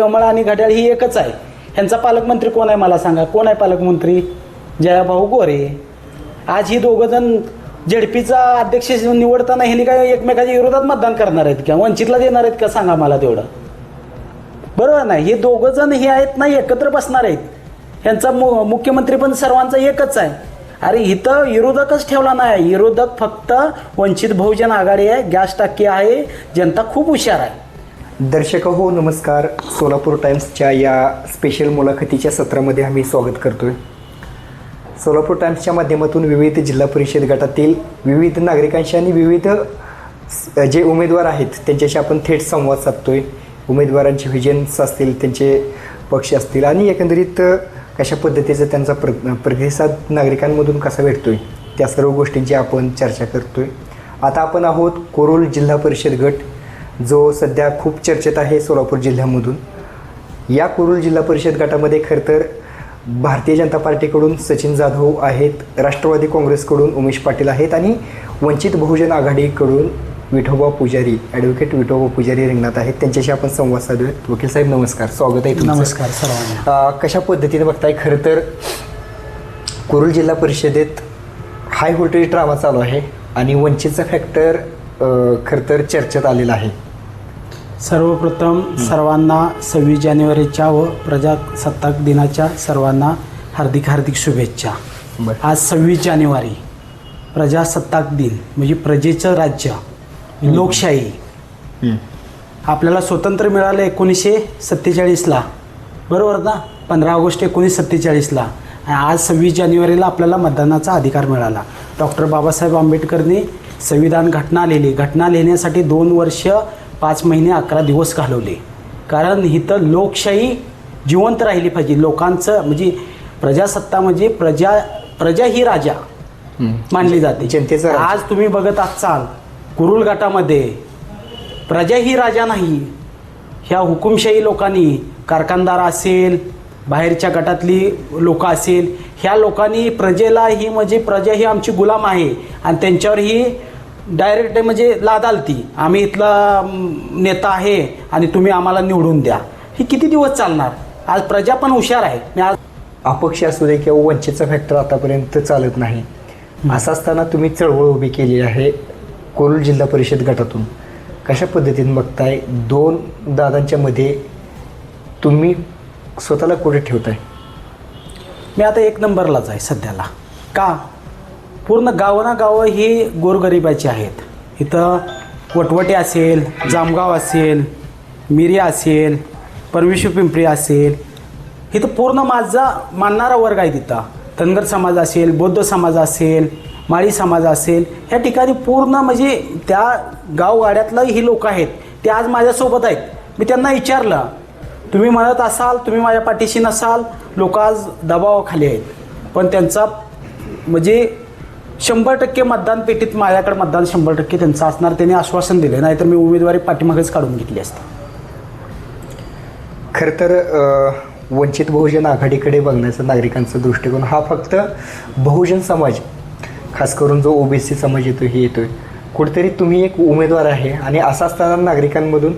कमळ आणि घड्याळ ही एकच आहे. ह्यांचा पालकमंत्री कोण आहे मला सांगा? कोण आहे पालकमंत्री? जयाभाऊ गोरे. आज ही दोघंजण झेडपीचा अध्यक्ष निवडताना ह्यांनी काय एकमेकाच्या विरोधात मतदान करणार आहेत का? वंचितला देणार आहेत का? सांगा मला तेवढं. बरोबर नाही? हे दोघं जण हे आहेत ना एकत्र बसणार आहेत. ह्यांचा मु मुख्यमंत्री पण सर्वांचा एकच आहे. अरे इथं विरोधकच ठेवला नाही. विरोधक फक्त वंचित बहुजन आघाडी आहे. गॅस टाकी आहे. जनता खूप हुशार आहे. दर्शक हो नमस्कार. सोलापूर टाईम्सच्या या स्पेशल मुलाखतीच्या सत्रामध्ये आम्ही स्वागत करतो आहे सोलापूर टाईम्सच्या माध्यमातून विविध जिल्हा परिषद गटातील विविध नागरिकांशी आणि विविध जे उमेदवार आहेत त्यांच्याशी आपण थेट संवाद साधतो आहे उमेदवारांचे व्हिजन्स असतील त्यांचे पक्ष असतील आणि एकंदरीत कशा पद्धतीचा त्यांचा प्र प्रतिसाद नागरिकांमधून कसा भेटतो आहे त्या सर्व गोष्टींची आपण चर्चा करतो आहे आता आपण आहोत कोरोल जिल्हा परिषद गट. जो सध्या खूप चर्चेत आहे सोलापूर जिल्ह्यामधून. या कुरुल जिल्हा परिषद गटामध्ये खरं तर भारतीय जनता पार्टीकडून सचिन जाधव आहेत राष्ट्रवादी काँग्रेसकडून उमेश पाटील आहेत आणि वंचित बहुजन आघाडीकडून विठोबा पुजारी ॲडव्होकेट विठोबा पुजारी रिंगणात आहेत. त्यांच्याशी आपण संवाद साधूयात. वकील साहेब नमस्कार. स्वागत आहे. नमस्कार सर्वांना. कशा पद्धतीने बघताय खरं तर कुरुल जिल्हा परिषदेत हाय व्होल्टेज ड्रामा चालू आहे आणि वंचितचा फॅक्टर खरं तर चर्चेत आलेला आहे. सर्वप्रथम सर्वांना सव्वीस जानेवारीच्या व प्रजासत्ताक दिनाच्या सर्वांना हार्दिक हार्दिक शुभेच्छा. आज सव्वीस जानेवारी प्रजासत्ताक दिन म्हणजे प्रजेचं राज्य लोकशाही. आपल्याला स्वातंत्र्य मिळालं एकोणीसशे सत्तेचाळीसला. बरोबर ना? पंधरा ऑगस्ट एकोणीस सत्तेचाळीसला. आणि आज सव्वीस जानेवारीला आपल्याला मतदानाचा अधिकार मिळाला. डॉक्टर बाबासाहेब आंबेडकरने संविधान घटना लिहिली. घटना लिहिण्यासाठी दोन वर्ष पाच महिने अकरा दिवस घालवले. कारण इथं लोकशाही जिवंत राहिली पाहिजे. लोकांचं म्हणजे प्रजासत्ता म्हणजे प्रजा प्रजा ही राजा. मानली जाते. जनतेचा. आज तुम्ही बघत असाल कुरुल गटामध्ये प्रजा ही राजा नाही. ह्या हुकुमशाही लोकांनी कारखानदार असेल बाहेरच्या गटातली लोक असेल ह्या लोकांनी प्रजेला ही म्हणजे प्रजा ही आमची गुलाम आहे. आणि त्यांच्यावर ही डायरेक्ट म्हणजे लाद आलती. आम्ही इथला नेता आहे आणि तुम्ही आम्हाला निवडून द्या. ही किती दिवस चालणार? आज प्रजा पण हुशार आहे. मी आज अपक्ष असू दे किंवा वंचितचा फॅक्टर आतापर्यंत चालत नाही. असं असताना तुम्ही चळवळ उभी केली आहे कोरुल जिल्हा परिषद गटातून. कशा पद्धतीने बघताय? दोन दादांच्या मध्ये तुम्ही स्वतःला कुठे ठेवताय? मी आता एक नंबरलाच आहे सध्याला. का? पूर्ण गावना गावं ही गोरगरिबाची आहेत. इथं वटवटे असेल जामगाव असेल मिरिया असेल परमेश्वर पिंपरी असेल. इथं पूर्ण माझा मानणारा वर्ग आहे तिथं. धनगर समाज असेल बौद्ध समाज असेल माळी समाज असेल ह्या ठिकाणी पूर्ण म्हणजे त्या गावगाड्यातलं ही लोक आहेत ते आज माझ्यासोबत आहेत. मी त्यांना विचारलं तुम्ही म्हणत असाल तुम्ही माझ्या पाठीशी नसाल लोक आज दबावाखाली आहेत. पण त्यांचा म्हणजे शंभर टक्के मतदान पेटीत माझ्याकडे मतदान शंभर टक्के त्यांचं असणार. त्यांनी आश्वासन दिले. नाहीतर मी उमेदवारी पाठीमागेच काढून घेतली असते. खरं तर वंचित बहुजन आघाडीकडे बघण्याचा नागरिकांचा दृष्टिकोन हा फक्त बहुजन समाज खास करून जो ओबीसी समाज येतो हे येतोय. कुठेतरी तुम्ही एक उमेदवार आहे आणि असं असताना नागरिकांमधून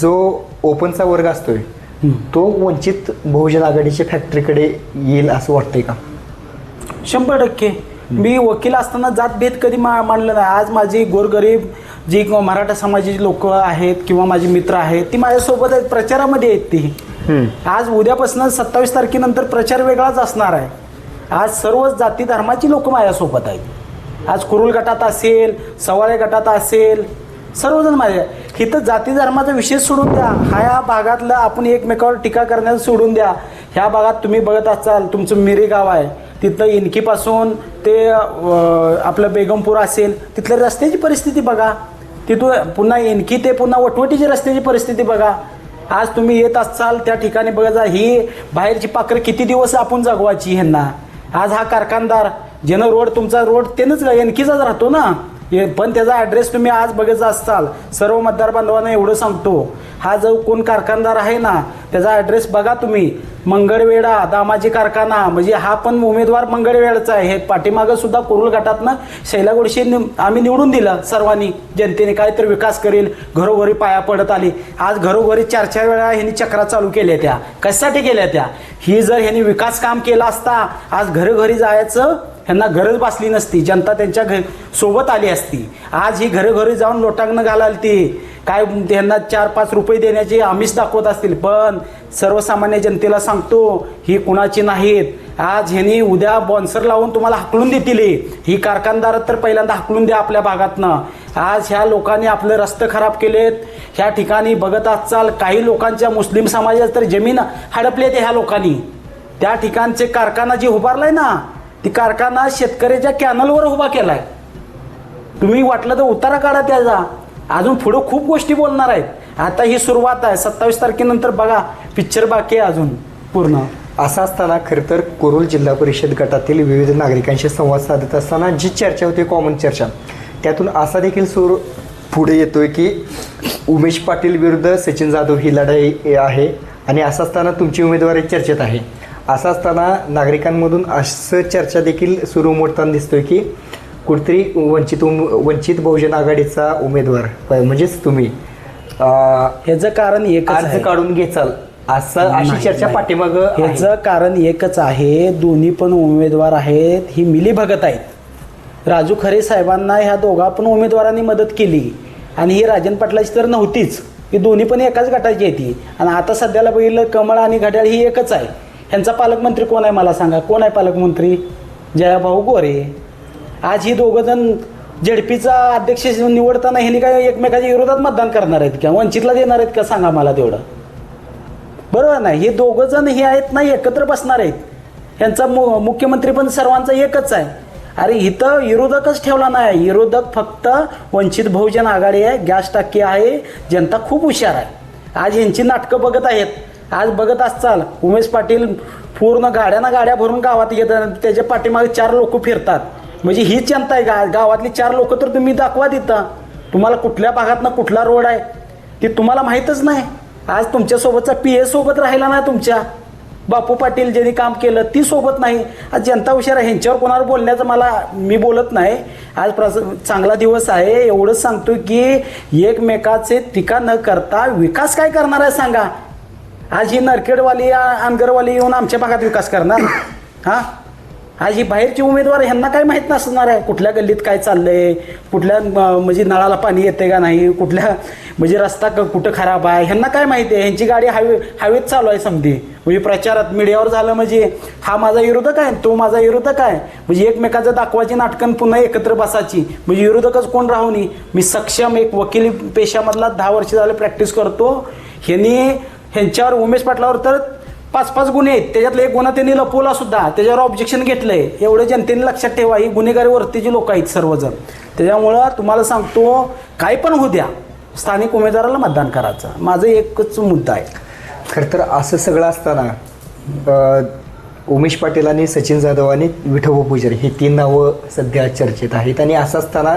जो ओपनचा वर्ग असतोय तो वंचित बहुजन आघाडीच्या फॅक्टरीकडे येईल असं वाटतंय का? शंभर टक्के. मी वकील असताना जातभेद कधी मा मानलं नाही. आज माझी गोरगरीब जी किंवा मराठा समाजाची लोक आहेत किंवा माझे मित्र आहेत ती माझ्यासोबत आहेत प्रचारामध्ये आहेत ती. आज उद्यापासून सत्तावीस तारखेनंतर प्रचार वेगळाच असणार आहे. आज सर्व जाती धर्माची लोक माझ्यासोबत आहेत. आज कुरुल गटात असेल सवाळे गटात असेल सर्वजण माझ्या इथं जाती धर्माचा विषय सोडून द्या. हा या भागातला आपण एकमेकावर टीका करण्याचं सोडून द्या. ह्या भागात तुम्ही बघत असाल तुमचं मिरे गाव आहे. तिथं इनकीपासून ते आपलं बेगमपूर असेल तिथल्या रस्त्याची परिस्थिती बघा. तिथून पुन्हा इनकी ते पुन्हा वटवटीची रस्त्याची परिस्थिती बघा. आज तुम्ही येत असाल त्या ठिकाणी बघा जा. ही बाहेरची पाखरं किती दिवस आपण जगवायची ह्यांना? आज हा कारखानदार ज्यानं रोड तुमचा रोड त्यानंच एनकीचाच राहतो ना. पण त्याचा ॲड्रेस तुम्ही आज बघायचा असाल सर्व मतदार बांधवांना एवढं सांगतो. हा जो कोण कारखानदार आहे ना त्याचा ॲड्रेस बघा तुम्ही. मंगळवेढा दामाजी कारखाना म्हणजे हा पण उमेदवार मंगळवेडाचा आहे. हे पाठीमागं सुद्धा कुरुल गटातनं शैला गोडशे नि- आम्ही निवडून दिलं सर्वांनी. जनतेने काहीतरी विकास करेल घरोघरी पाया पडत आली. आज घरोघरी चार चार वेळा ह्यांनी चक्रा चालू केल्या त्या. कशासाठी केल्या त्या? ही जर ह्यांनी विकास काम केला असता आज घरोघरी जायचं ह्यांना गरज भासली नसती. जनता त्यांच्या घ सोबत आली असती. आज ही घरोघरी जाऊन लोटांगणं घालाल ती काय त्यांना चार पाच रुपये देण्याचे आमिष दाखवत असतील. पण सर्वसामान्य जनतेला सांगतो ही कुणाची नाहीत. आज ह्यांनी उद्या बॉन्सर लावून तुम्हाला हाकलून देतील ही. कारखानदार तर पहिल्यांदा हाकलून द्या आपल्या भागातनं. आज ह्या लोकांनी आपले रस्ते खराब केलेत. ह्या ठिकाणी बघत असाल काही लोकांच्या मुस्लिम समाजात तर जमीन हडपली ह्या लोकांनी. त्या ठिकाणचे कारखाना जे उभारलाय ना ती कारखाना शेतकऱ्याच्या कॅनलवर उभा केलाय. तुम्ही वाटलं तर उतारा काढा त्याचा. अजून पुढं खूप गोष्टी बोलणार आहेत. आता ही सुरुवात आहे. सत्तावीस तारखेनंतर बघा पिक्चर बाकी आहे अजून पूर्ण. असं असताना खरं तर कुरुल जिल्हा परिषद गटातील विविध नागरिकांशी संवाद साधत असताना जी चर्चा होती कॉमन चर्चा त्यातून असा देखील सूर पुढे येतोय की उमेश पाटील विरुद्ध सचिन जाधव ही लढाई आहे. आणि असं असताना तुमची उमेदवारी चर्चेत आहे. असं असताना नागरिकांमधून असं चर्चा देखील सुरू उमटताना दिसतोय की कुठेतरी वंचित उम वंचित बहुजन आघाडीचा उमेदवार म्हणजेच तुम्ही ह्याचं कारण एकच अर्ज. काढून घेचाल असं अशी चर्चा. पाठीमाग ह्याचं कारण एकच आहे दोन्ही पण उमेदवार आहेत ही मिली भगत आहेत. राजू खरे साहेबांना ह्या दोघा पण उमेदवारांनी मदत केली. आणि ही राजन पाटलाची तर नव्हतीच ही दोन्ही पण एकाच गटाची आहे ती. आणि आता सध्याला बघितलं कमळ आणि घड्याळ ही एकच आहे. ह्यांचा पालकमंत्री कोण आहे मला सांगा? कोण आहे पालकमंत्री? जयाभाऊ गोरे. आज ही दोघंजण जेडपीचा अध्यक्ष निवडताना ह्यांनी काय एकमेकाच्या विरोधात मतदान करणार आहेत का? वंचितला देणार आहेत का? सांगा मला तेवढं. बरोबर नाही? हे दोघं जण हे आहेत ना एकत्र बसणार आहेत. यांचा मु मुख्यमंत्री पण सर्वांचा एकच आहे. अरे इथं विरोधकच ठेवला नाही. विरोधक फक्त वंचित बहुजन आघाडी आहे गॅस टाकी आहे जनता खूप हुशार आहे. आज यांची नाटकं बघत आहेत. आज बघत असाल उमेश पाटील पूर्ण गाड्यानं गाड्या भरून गावात येतात त्याच्या पाठीमागे चार लोक फिरतात. म्हणजे ही जनता आहे गा गावातली चार लोक तर तुम्ही दाखवा देता तुम्हाला कुठल्या भागातनं कुठला रोड आहे ते तुम्हाला माहीतच नाही. आज तुमच्यासोबतचा पी ए सोबत राहिला नाही तुमच्या. बापू पाटील ज्यांनी काम केलं ती सोबत नाही. आज जनता हुशार आहे ह्यांच्यावर कोणावर बोलण्याचं मला मी बोलत नाही. आज प्रस चांगला दिवस आहे एवढंच सांगतो की एकमेकाचे टीका न करता विकास काय करणार आहे सांगा. आज ही नरखेडवाली अनगरवाली येऊन आमच्या भागात विकास करणार? हां? आज ही बाहेरची उमेदवार ह्यांना काय माहीत नसणार आहे? कुठल्या गल्लीत काय चाललंय? कुठल्या म्हणजे नळाला पाणी येते का नाही? कुठल्या म्हणजे रस्ता क- कुठं खराब आहे? ह्यांना काय माहिती आहे? ह्यांची गाडी हायवे हायवेत चालू आहे समधी. म्हणजे प्रचारात मीडियावर झालं म्हणजे हा माझा विरोधक आहे तो माझा विरोधक आहे. म्हणजे एकमेकाचं दाखवायची नाटकं पुन्हा एकत्र बसायची. म्हणजे विरोधकच कोण राहू नये? मी सक्षम एक वकील पेशामधला दहा वर्ष झालं प्रॅक्टिस करतो. ह्यांनी ह्यांच्यावर उमेश पाटलावर तर पाच पाच गुन्हे आहेत. त्याच्यातला एक गुन्हा त्यांनी लपवला सुद्धा. त्याच्यावर ऑब्जेक्शन घेतलंय. एवढं जनतेने लक्षात ठेवा. ही गुन्हेगारी वरतीची लोक आहेत सर्वजण. त्याच्यामुळं तुम्हाला सांगतो काय पण होऊ द्या. स्थानिक उमेदवाराला मतदान करायचं. माझं एकच मुद्दा आहे. खरं तर असं सगळं असताना उमेश पाटील आणि सचिन जाधव आणि विठोबा पुजारी ही तीन नावं सध्या चर्चेत आहेत. आणि असं असताना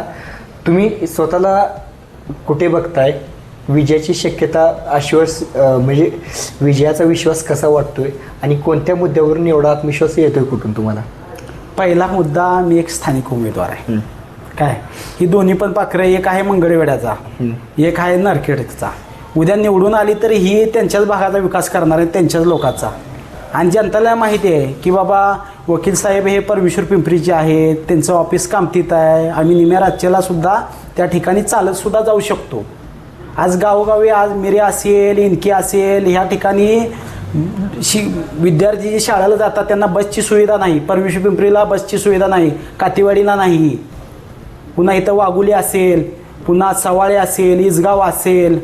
तुम्ही स्वतःला कुठे बघताय? विजयाची शक्यता आश्वास म्हणजे विजयाचा विश्वास कसा वाटतोय आणि कोणत्या मुद्द्यावरून एवढा आत्मविश्वास येतोय कुठून तुम्हाला? पहिला मुद्दा मी एक स्थानिक उमेदवार आहे. काय? ही दोन्ही पण पाखरं एक आहे मंगळवेड्याचा एक आहे नरखेडचा. उद्या निवडून आली तर ही त्यांच्याच भागाचा विकास करणार आहे त्यांच्याच लोकांचा. आणि जनतेला माहिती आहे की बाबा वकील साहेब हे परमेश्वर पिंपरीचे आहेत त्यांचं ऑफिस कामतीत आहे. आम्ही निम्या राज्याला सुद्धा त्या ठिकाणी चालत सुद्धा जाऊ शकतो. आज गावोगावी आज मिरे असेल इनकी असेल ह्या ठिकाणी शि विद्यार्थी जे शाळेला जातात त्यांना बसची सुविधा नाही. परमेश्वर पिंपरीला बसची सुविधा नाही. कातीवाडीला नाही. पुन्हा इथं वाघुली असेल पुन्हा सवाळे असेल इसगाव असेल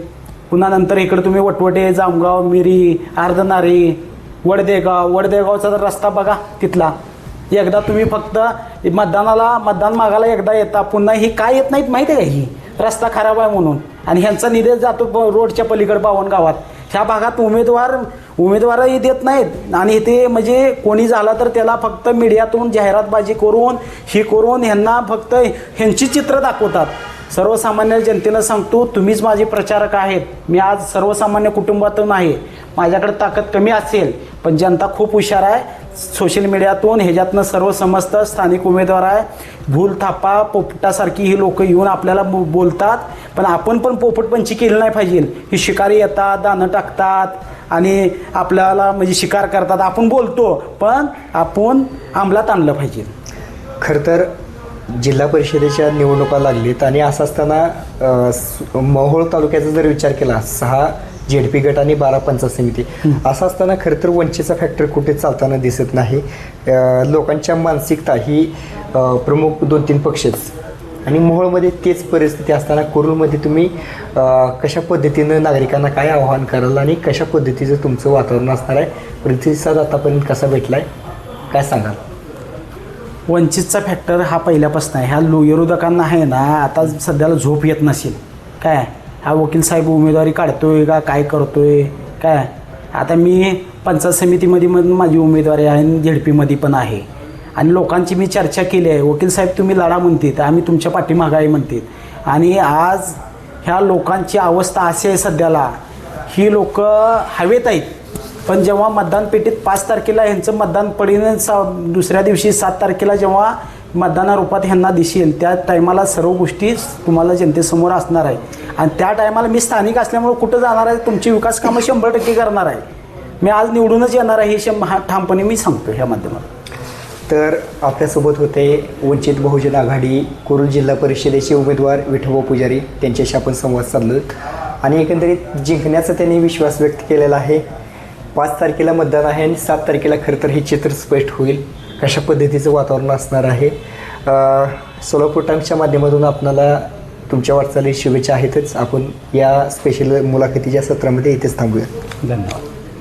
पुन्हा नंतर इकडं तुम्ही वटवटे जामगाव मिरी अर्धनारी वडदेगाव. वडदेगावचा तर रस्ता बघा तिथला एकदा तुम्ही फक्त मतदानाला मतदान मागायला एकदा येता पुन्हा ही काय येत नाहीत माहिती आहे का ही? रस्ता खराब आहे म्हणून. आणि ह्यांचा निधी जातो ब- रोडच्या पलीकडे बावन गावात. ह्या भागात उमेदवार उमेदवारही देत नाहीत. आणि ते म्हणजे कोणी झाला तर त्याला फक्त मीडियातून जाहिरातबाजी करून ही करून ह्यांना फक्त ह्यांची चित्र दाखवतात. सर्वसामान्य जनतेला सांगतो तुम्हीच माझे प्रचारक आहेत. मी आज सर्वसामान्य कुटुंबातून आहे. माझ्याकडे ताकद कमी असेल पण जनता खूप हुशार आहे. सोशल मीडियातून ह्याच्यातनं सर्व समजतं स्थानिक उमेदवार आहे. भूल थापा पोपटासारखी ही लोकं येऊन आपल्याला बोलतात. पण आपण पण पोपटपंची केली नाही पाहिजे. ही शिकारी येतात दाणं टाकतात आणि आपल्याला म्हणजे शिकार करतात. आपण बोलतो पण आपण अंमलात आणलं पाहिजे. खरं तर जिल्हा परिषदेच्या निवडणुका लागलीत आणि असं असताना मोहोळ तालुक्याचा जर विचार केला सहा झेडपी गट आणि बारा पंचायत समिती असं असताना खरं तर वंचितचा फॅक्टर कुठे चालताना दिसत नाही. लोकांच्या मानसिकता ही प्रमुख दोन तीन पक्षच आणि मोहोळमध्ये तेच परिस्थिती असताना कुरुलमध्ये तुम्ही कशा पद्धतीनं नागरिकांना काय आवाहन कराल आणि कशा पद्धतीचं तुमचं वातावरण असणार आहे? प्रतिसाद आतापर्यंत कसा भेटला आहे काय सांगाल? वंचितचा फॅक्टर हा पहिल्यापासून आहे. ह्या लो विरोधकांना आहे ना आता सध्याला झोप येत नसेल. काय? हा वकील साहेब उमेदवारी काढतोय का? काय करतोय? काय? आता मी पंचायत समितीमध्ये मधून माझी उमेदवारी आहे आणि झेडपीमध्ये पण आहे. आणि लोकांची मी चर्चा केली आहे. वकील साहेब तुम्ही लढा म्हणतात आम्ही तुमच्या पाठीमागं आहे म्हणतात. आणि आज ह्या लोकांची अवस्था अशी आहे सध्याला. ही लोक हवेत आहेत. पण जेव्हा मतदान पेटीत पाच तारखेला ह्यांचं मतदान पडीन सा दुसऱ्या दिवशी सात तारखेला जेव्हा मतदाना रूपात ह्यांना दिसेल त्या टायमाला सर्व गोष्टी तुम्हाला जनतेसमोर असणार आहे आणि त्या टायमाला मी स्थानिक असल्यामुळे कुठं जाणार आहे? तुमची विकास कामं शंभर टक्के करणार आहे. मी आज निवडूनच येणार आहे हे शं हा ठामपणे मी सांगतो ह्या माध्यमातून. तर आपल्यासोबत होते वंचित बहुजन आघाडी कुरुल जिल्हा परिषदेचे उमेदवार विठोबा पुजारी. त्यांच्याशी आपण संवाद साधलो. आणि एकंदरीत जिंकण्याचा त्यांनी विश्वास व्यक्त केलेला आहे. पाच तारखेला मतदान आहे आणि सात तारखेला खरं तर हे चित्र स्पष्ट होईल. कशा पद्धतीचं वातावरण असणार आहे? सोलापूर टाईम्सच्या माध्यमातून आपणाला तुमच्या वाटचाली शुभेच्छा आहेतच. आपण या स्पेशल मुलाखतीच्या सत्रामध्ये इथेच थांबूया धन्यवाद.